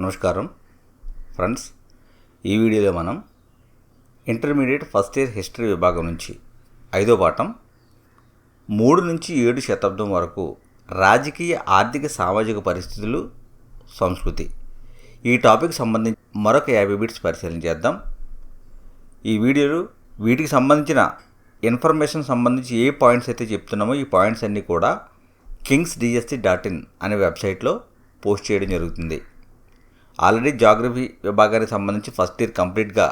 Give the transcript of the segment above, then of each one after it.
నమస్కారం. ఫ్రెండ్స్ ఈ వీడియోలో మనం ఇంటర్మీడియట్ ఫస్ట్ ఇయర్ హిస్టరీ విభాగం నుంచి ఐదో పాఠం మూడు నుంచి ఏడు శతాబ్దం వరకు రాజకీయ ఆర్థిక సామాజిక పరిస్థితులు సంస్కృతి. ఈ టాపిక్ సంబంధించి మరొక యాభై బిట్స్ పరిశీలన చేద్దాం. ఈ వీడియోలు వీటికి సంబంధించిన ఇన్ఫర్మేషన్ సంబంధించి ఏ పాయింట్స్ అయితే చెప్తున్నామో ఈ పాయింట్స్ అన్నీ కూడా కింగ్స్ డిఎస్టీ డాట్ ఇన్ అనే వెబ్సైట్లో పోస్ట్ చేయడం జరుగుతుంది. ఆల్రెడీ జాగ్రఫీ విభాగానికి సంబంధించి ఫస్ట్ ఇయర్ కంప్లీట్గా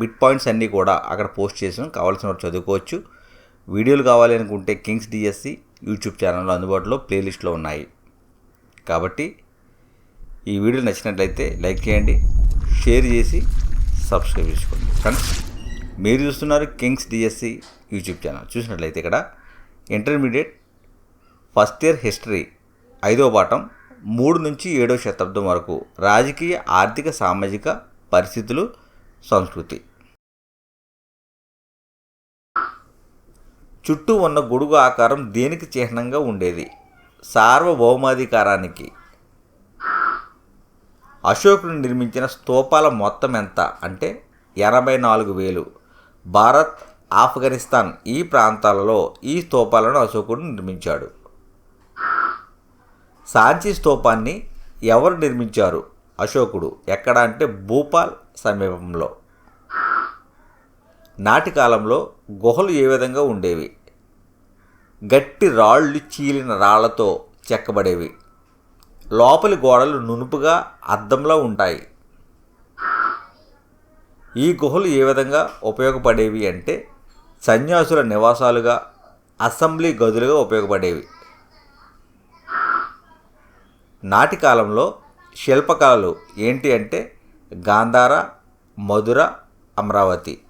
బిట్ పాయింట్స్ అన్నీ కూడా అక్కడ పోస్ట్ చేసాం. కావాల్సిన వారు చదువుకోవచ్చు. వీడియోలు కావాలి అనుకుంటే కింగ్స్ డిఎస్సి యూట్యూబ్ ఛానల్లో అందుబాటులో ప్లేలిస్ట్లో ఉన్నాయి. కాబట్టి ఈ వీడియో నచ్చినట్లయితే లైక్ చేయండి షేర్ చేసి సబ్స్క్రైబ్ చేసుకోండి. ఫ్రెండ్స్ మీరు చూస్తున్నారు కింగ్స్ డిఎస్సి యూట్యూబ్ ఛానల్. చూసినట్లయితే ఇక్కడ ఇంటర్మీడియట్ ఫస్ట్ ఇయర్ హిస్టరీ ఐదో పాఠం మూడు నుంచి ఏడో శతాబ్దం వరకు రాజకీయ ఆర్థిక సామాజిక పరిస్థితులు సంస్కృతి. చుట్టూ ఉన్న గొడుగు ఆకారం దేనికి చిహ్నంగా ఉండేది? సార్వభౌమాధికారానికి. అశోకుడు నిర్మించిన స్తూపాల మొత్తం ఎంత? అంటే ఎనభై నాలుగు వేలు. భారత్ ఆఫ్ఘనిస్తాన్ ఈ ప్రాంతాలలో ఈ స్తూపాలను అశోకుడు నిర్మించాడు. సాంచి స్తూపాన్ని ఎవరు నిర్మించారు? అశోకుడు. ఎక్కడ అంటే భూపాల్ సమీపంలో. నాటి కాలంలో గుహలు ఏ విధంగా ఉండేవి? గట్టి రాళ్ళు చీలిన రాళ్ళతో చెక్కబడేవి. లోపలి గోడలు నునుపుగా అద్దంలో ఉంటాయి. ఈ గుహలు ఏ విధంగా ఉపయోగపడేవి అంటే సన్యాసుల నివాసాలుగా అసెంబ్లీ గదులుగా ఉపయోగపడేవి. నాటి కాలంలో శిల్పకళలు ఏంటి అంటే గాంధార మధుర అమరావతి.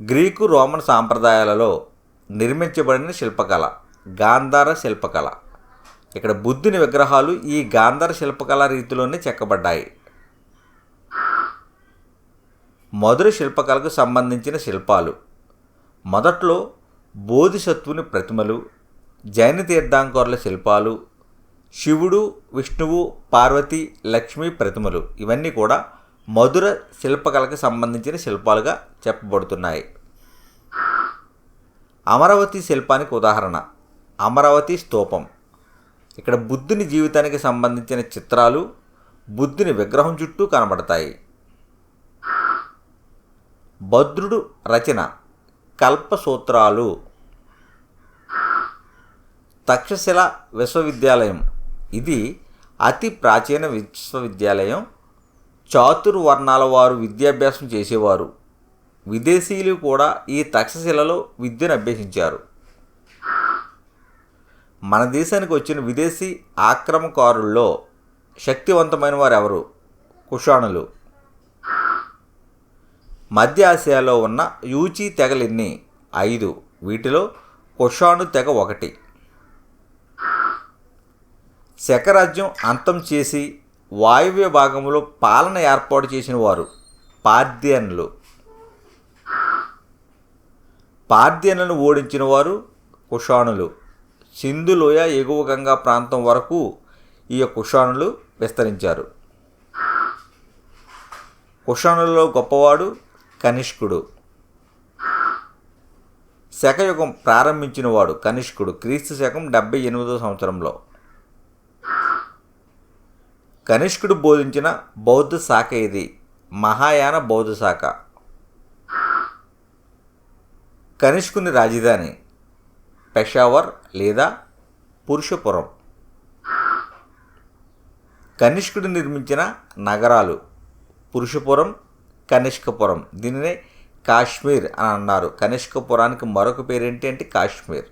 గ్రీకు రోమన్ సాంప్రదాయాలలో నిర్మించబడిన శిల్పకళ గాంధార శిల్పకళ. ఇక్కడ బుద్ధుని విగ్రహాలు ఈ గాంధార శిల్పకళ రీతిలోనే చెక్కబడ్డాయి. మధుర శిల్పకళకు సంబంధించిన శిల్పాలు. మొదట్లో బోధిసత్వుని ప్రతిమలు జైన తీర్థాంకరుల శిల్పాలు శివుడు విష్ణువు పార్వతి లక్ష్మి ప్రతిమలు ఇవన్నీ కూడా మధుర శిల్పకళకు సంబంధించిన శిల్పాలుగా చెప్పబడుతున్నాయి. అమరావతి శిల్పానికి ఉదాహరణ అమరావతి స్తూపం. ఇక్కడ బుద్ధుని జీవితానికి సంబంధించిన చిత్రాలు బుద్ధుని విగ్రహం చుట్టూ కనబడతాయి. భద్రుడు రచన కల్పసూత్రాలు. తక్షశిల విశ్వవిద్యాలయం. ఇది అతి ప్రాచీన విశ్వవిద్యాలయం. చాతుర్వర్ణాల వారు విద్యాభ్యాసం చేసేవారు. విదేశీయులు కూడా ఈ తక్షశిలలో విద్యను అభ్యసించారు. మన దేశానికి వచ్చిన విదేశీ ఆక్రమకారుల్లో శక్తివంతమైన వారు ఎవరు కుషాణులు. మధ్య ఆసియాలో ఉన్న యూచి తెగలెన్ని ఐదు. వీటిలో కుషాణు తెగ ఒకటి. శకరాజ్యం అంతం చేసి వాయువ్య భాగంలో పాలన ఏర్పాటు చేసిన వారు పార్థియన్లు పార్థియన్లను ఓడించిన వారు కుషాణులు. సింధులోయ ఎగువ గంగా ప్రాంతం వరకు ఈ కుషాణులు విస్తరించారు. కుషాణులలో గొప్పవాడు కనిష్కుడు. శకయుగం ప్రారంభించినవాడు కనిష్కుడు. క్రీస్తు శకం డెబ్బై ఎనిమిదో సంవత్సరంలో. కనిష్కుడు బోధించిన బౌద్ధ శాఖ ఇది మహాయాన బౌద్ధ శాఖ. కనిష్కుని రాజధాని పెషావర్ లేదా పురుషపురం. కనిష్కుడు నిర్మించిన నగరాలు పురుషపురం కనిష్కపురం. దీనినే కాశ్మీర్ అని అన్నారు. కనిష్కపురానికి మరొక పేరేంటి అంటే కాశ్మీర్.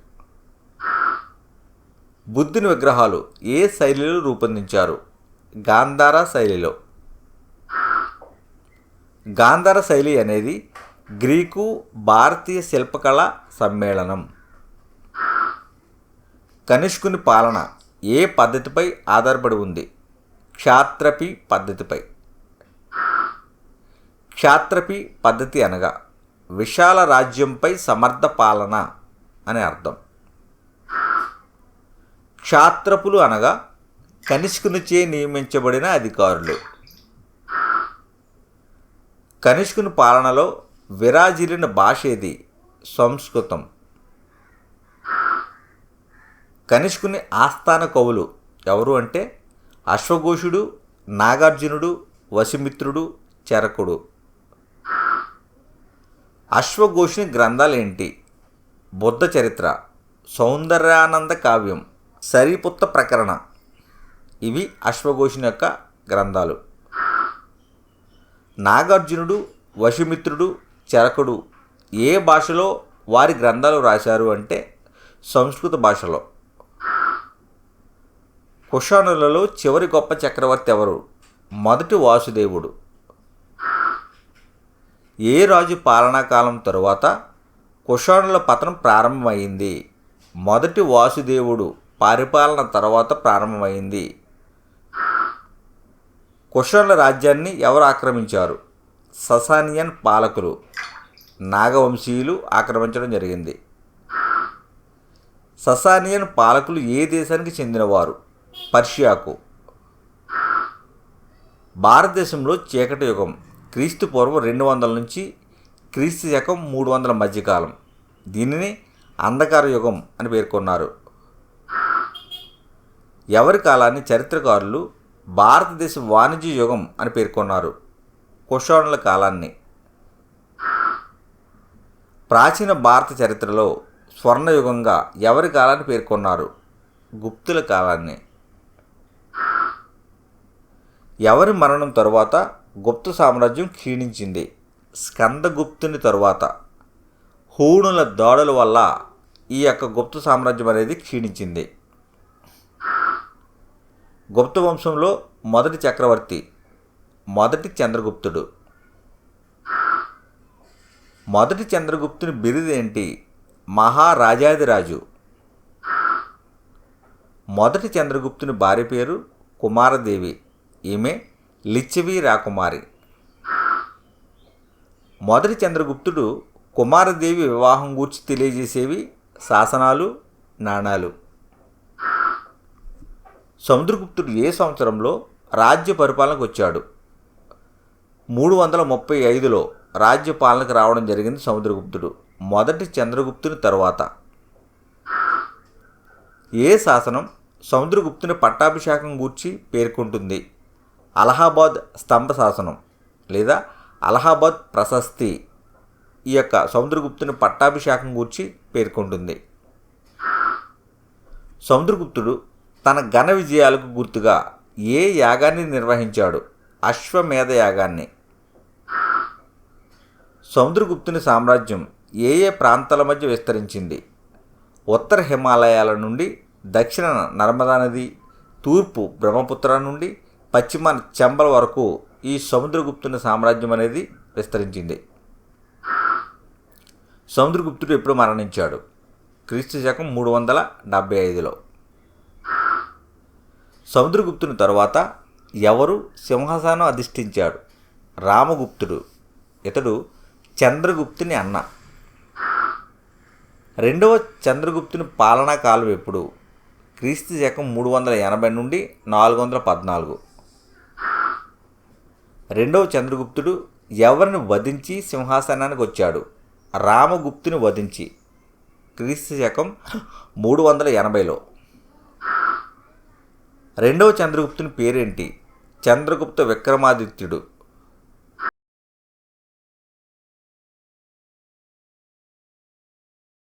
బుద్ధుని విగ్రహాలు ఏ శైలిలో రూపొందించారు? గాంధార శైలిలో. గాంధార శైలి అనేది గ్రీకు భారతీయ శిల్పకళ సమ్మేళనం. కనిష్కుని పాలన ఏ పద్ధతిపై ఆధారపడి ఉంది? క్షాత్రపి పద్ధతిపై. క్షాత్రపి పద్ధతి అనగా విశాల రాజ్యంపై సమర్థ పాలన అనే అర్థం. క్షాత్రపులు అనగా కనిష్కునిచే నియమించబడిన అధికారులు. కనిష్కుని పాలనలో విరాజిల్లిన భాష ఏది? సంస్కృతం. కనిష్కుని ఆస్థాన కవులు ఎవరు అంటే? అశ్వఘోషుడు నాగార్జునుడు వసిమిత్రుడు చరకుడు. అశ్వఘోషుని గ్రంథాలు ఏంటి బుద్ధ చరిత్ర సౌందర్యానంద కావ్యం సరిపుత్త ప్రకరణ. ఇవి అశ్వఘోషుని యొక్క గ్రంథాలు. నాగార్జునుడు వశుమిత్రుడు చరకుడు ఏ భాషలో వారి గ్రంథాలు రాశారు అంటే సంస్కృత భాషలో. కుషానులలో చివరి గొప్ప చక్రవర్తి ఎవరు? మొదటి వాసుదేవుడు. ఏ రాజు పాలనాకాలం తరువాత కుషాణుల పతనం ప్రారంభమైంది? మొదటి వాసుదేవుడు పరిపాలన తర్వాత ప్రారంభమైంది? కుషన్ల రాజ్యాన్ని ఎవరు ఆక్రమించారు? ససానియన్ పాలకులు నాగవంశీయులు ఆక్రమించడం జరిగింది. ససానియన్ పాలకులు ఏ దేశానికి చెందినవారు? పర్షియాకు. భారతదేశంలో చీకటి యుగం క్రీస్తు పూర్వం రెండు వందల నుంచి క్రీస్తు శకం మూడు వందల మధ్యకాలం. దీనిని అంధకార యుగం అని పేర్కొన్నారు. ఎవరి కాలాన్ని చరిత్రకారులు భారతదేశ వాణిజ్య యుగం అని పేర్కొన్నారు. కుషాణుల కాలాన్ని. ప్రాచీన భారత చరిత్రలో స్వర్ణయుగంగా ఎవరి కాలాన్ని పేర్కొన్నారు? గుప్తుల కాలాన్ని. ఎవరి మరణం తరువాత గుప్త సామ్రాజ్యం క్షీణించింది? స్కందగుప్తుని తరువాత. హూణుల దాడుల వల్ల ఈ యొక్క గుప్త సామ్రాజ్యం అనేది క్షీణించింది. గుప్త వంశంలో మొదటి చక్రవర్తి మొదటి చంద్రగుప్తుడు. మొదటి చంద్రగుప్తుని బిరుదు ఏంటి? మహారాజాదిరాజు. మొదటి చంద్రగుప్తుని భార్య పేరు కుమారదేవి. ఈమె లిచ్చవి రాకుమారి. మొదటి చంద్రగుప్తుడు కుమారదేవి వివాహం గూర్చి తెలియజేసేవి శాసనాలు నాణాలు. సముద్రగుప్తుడు ఏ సంవత్సరంలో రాజ్య పరిపాలనకు వచ్చాడు? మూడు వందల ముప్పై ఐదులో రాజ్య పాలనకు రావడం జరిగింది సముద్రగుప్తుడు. మొదటి చంద్రగుప్తుని తరువాత. ఏ శాసనం సముద్రగుప్తుని పట్టాభిషేకం గూర్చి పేర్కొంటుంది? అలహాబాద్ స్తంభ శాసనం లేదా అలహాబాద్ ప్రశస్తి ఈ యొక్క సముద్రగుప్తుని పట్టాభిషేకం గూర్చి పేర్కొంటుంది. సముద్రగుప్తుడు తన ఘన విజయాలకు గుర్తుగా ఏ యాగాన్ని నిర్వహించాడు? అశ్వమేధ యాగాన్ని. సముద్రగుప్తుని సామ్రాజ్యం ఏ ఏ ప్రాంతాల మధ్య విస్తరించింది? ఉత్తర హిమాలయాల నుండి దక్షిణ నర్మదా నది తూర్పు బ్రహ్మపుత్ర నుండి పశ్చిమ చెంబల వరకు ఈ సముద్రగుప్తుని సామ్రాజ్యం అనేది విస్తరించింది. సముద్రగుప్తుడు ఎప్పుడు మరణించాడు? క్రీస్తు శకం మూడు వందల డెబ్బై ఐదులో. సముద్రగుప్తుని తరువాత ఎవరు సింహాసనం అధిష్ఠించాడు? రామగుప్తుడు. ఇతడు చంద్రగుప్తుని అన్న. రెండవ చంద్రగుప్తుని పాలనా కాలం ఎప్పుడు? క్రీస్తు శకం మూడు వందల ఎనభై నుండి నాలుగు వందల పద్నాలుగు. రెండవ చంద్రగుప్తుడు ఎవరిని వధించి సింహాసనానికి వచ్చాడు? రామగుప్తుని వధించి. క్రీస్తు శకం మూడు వందల ఎనభైలో. రెండవ చంద్రగుప్తుని పేరేంటి? చంద్రగుప్త విక్రమాదిత్యుడు.